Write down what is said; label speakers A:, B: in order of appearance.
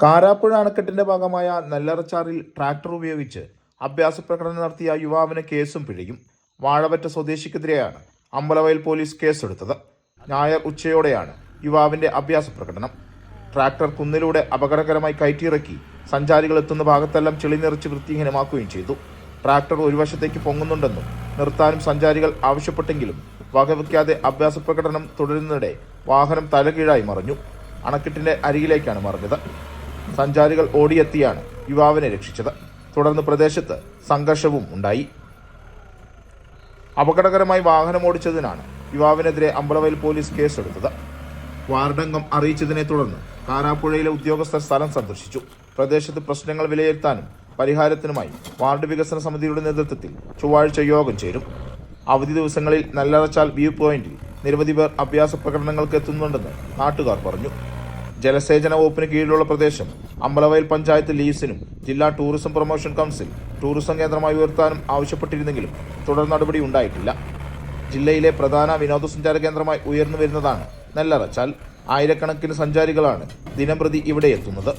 A: കാരാപ്പുഴ അണക്കെട്ടിന്റെ ഭാഗമായ നെല്ലറച്ചാറിൽ ട്രാക്ടർ ഉപയോഗിച്ച് അഭ്യാസ പ്രകടനം നടത്തിയ യുവാവിന് കേസും പിഴയും. വാഴവറ്റ സ്വദേശിക്കെതിരെയാണ് അമ്പലവയൽ പോലീസ് കേസെടുത്തത്. ഞായർ ഉച്ചയോടെയാണ് യുവാവിന്റെ അഭ്യാസ പ്രകടനം ട്രാക്ടർ കുന്നിലൂടെ അപകടകരമായി കയറ്റിയിറക്കി സഞ്ചാരികൾ എത്തുന്ന ഭാഗത്തെല്ലാം ചെളി നിറച്ച് വൃത്തിഹീനമാക്കുകയും ചെയ്തു. ട്രാക്ടർ ഒരു വശത്തേക്ക് പൊങ്ങുന്നുണ്ടെന്നും നിർത്താനും സഞ്ചാരികൾ ആവശ്യപ്പെട്ടെങ്കിലും വകവയ്ക്കാതെ അഭ്യാസ പ്രകടനം തുടരുന്നതിനിടെ വാഹനം തലകീഴായി മറിഞ്ഞു. അണക്കെട്ടിന്റെ അരികിലേക്കാണ് മറിഞ്ഞത്. സഞ്ചാരികൾ ഓടിയെത്തിയാണ് യുവാവിനെ രക്ഷിച്ചത്. തുടർന്ന് പ്രദേശത്ത് സംഘർഷവും ഉണ്ടായി. അപകടകരമായി വാഹനം ഓടിച്ചതിനാണ് യുവാവിനെതിരെ അമ്പലവയൽ പോലീസ് കേസെടുത്തത്. വാർഡംഗം അറിയിച്ചതിനെ തുടർന്ന് കാരാപ്പുഴയിലെ ഉദ്യോഗസ്ഥർ സ്ഥലം സന്ദർശിച്ചു. പ്രദേശത്ത് പ്രശ്നങ്ങൾ വിലയിരുത്താനും പരിഹാരത്തിനുമായി വാർഡ് വികസന സമിതിയുടെ നേതൃത്വത്തിൽ ചൊവ്വാഴ്ച യോഗം ചേരും. അവധി ദിവസങ്ങളിൽ നല്ലറച്ചാൽ വ്യൂ പോയിന്റിൽ നിരവധി പേർ അഭ്യാസ പ്രകടനങ്ങൾക്ക് എത്തുന്നുണ്ടെന്ന് നാട്ടുകാർ പറഞ്ഞു. ജലസേചന വകുപ്പിന് കീഴിലുള്ള പ്രദേശം അമ്പലവയൽ പഞ്ചായത്ത് ലീസിനും ജില്ലാ ടൂറിസം പ്രൊമോഷൻ കൗൺസിൽ ടൂറിസം കേന്ദ്രമായി ഉയർത്താനും ആവശ്യപ്പെട്ടിരുന്നെങ്കിലും തുടർ നടപടി ഉണ്ടായിട്ടില്ല. ജില്ലയിലെ പ്രധാന വിനോദസഞ്ചാര കേന്ദ്രമായി ഉയർന്നു വരുന്നതാണ് നെല്ലറച്ചാൽ. ആയിരക്കണക്കിന് സഞ്ചാരികളാണ് ദിനംപ്രതി ഇവിടെ എത്തുന്നത്.